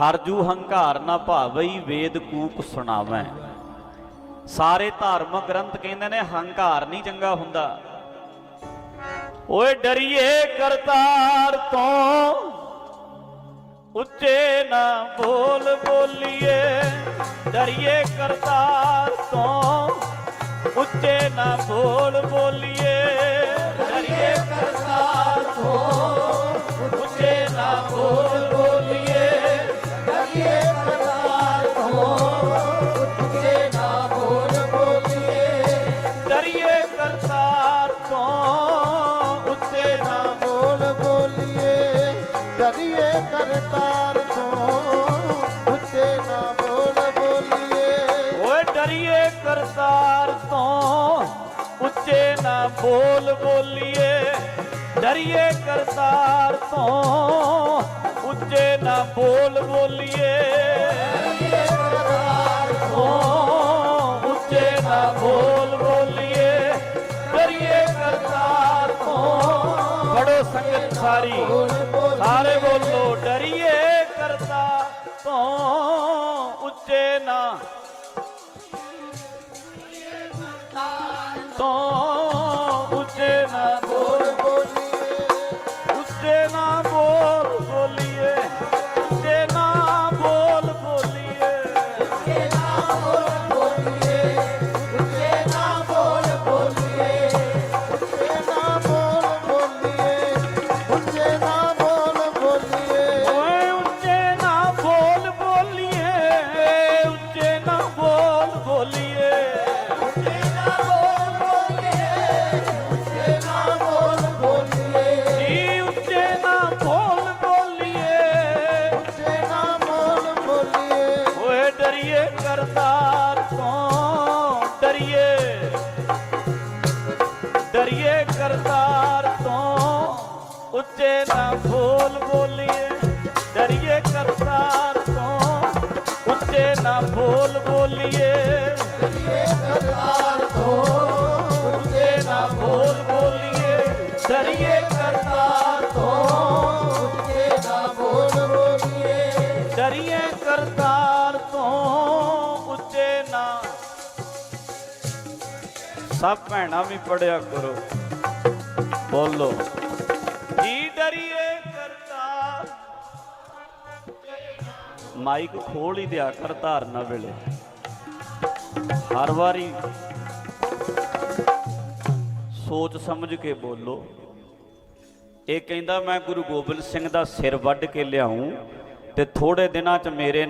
ਹਰਜੂ ਹੰਕਾਰ ਨਾ ਭਾਵਈ ਵੇਦ ਕੂਕ ਸੁਣਾਵੈ। ਸਾਰੇ ਧਾਰਮਿਕ ਗ੍ਰੰਥ ਕਹਿੰਦੇ ਨੇ, ਹੰਕਾਰ ਨਹੀਂ ਚੰਗਾ ਹੁੰਦਾ। ਓਏ ਡਰੀਏ ਕਰਤਾਰ ਤੋਂ, ਉੱਚੇ ਨਾ ਬੋਲ ਬੋਲੀਏ। ਡਰੀਏ ਕਰਤਾਰ ਬੋਲੀਏ ਕਰਤਾਰ ਤੋਂ, ਉੱਚੇ ਨਾ ਬੋਲ ਬੋਲੀਏ। ਓਏ ਡਰੀਏ ਕਰਤਾਰ ਤੋਂ, ਉੱਚੇ ਨਾ ਬੋਲ ਬੋਲੀਏ। ਡਰੀਏ ਕਰਤਾਰ ਤੋਂ, ਉੱਚੇ ਨਾ ਬੋਲ ਬੋਲੀਏ। ਸਾਰੀ। ਸਾਰੇ ਬੋਲੋ ਡਰੀਏ ਕਰਤਾ ਤੋਂ ਉੱਚੇ ਨਾ। ਉੱਚੇ ਨਾ ਬੋਲ ਬੋਲੀਏ, ਡਰੀਏ ਕਰਤਾਰ ਤੋਂ। ਉੱਚੇ ਨਾ ਬੋਲ ਬੋਲੀਏ ਕਰੀਏ ਕਰਤਾਰ ਤੋਂ। ਉੱਚੇ ਨਾ ਬੋਲ ਬੋਲੀਏ, ਡਰੀਏ ਕਰਤਾਰ ਤੋਂ। ਉੱਚੇ ਨਾ ਬੋਲ ਬੋਲੀਏ, ਡਰੀਏ ਕਰਤਾਰ ਤੋਂ। ਉੱਚੇ ਨਾ। ਸਭ ਭੈਣਾਂ ਵੀ ਪੜਿਆ ਕਰੋ। ਬੋਲੋ। ਮਾਈਕ ਖੋਲ ਹੀ ਦਿਆ ਕਰ ਧਾਰਨਾ ਵੇਲੇ। ਹਰ ਵਾਰੀ ਸੋਚ ਸਮਝ ਕੇ ਬੋਲੋ। ਇਹ ਕਹਿੰਦਾ ਮੈਂ ਗੁਰੂ ਗੋਬਿੰਦ ਸਿੰਘ ਦਾ ਸਿਰ ਵੱਢ ਕੇ ਲਿਆਉਂ ਤੇ ਥੋੜੇ ਦਿਨਾਂ ਚ ਮੇਰੇ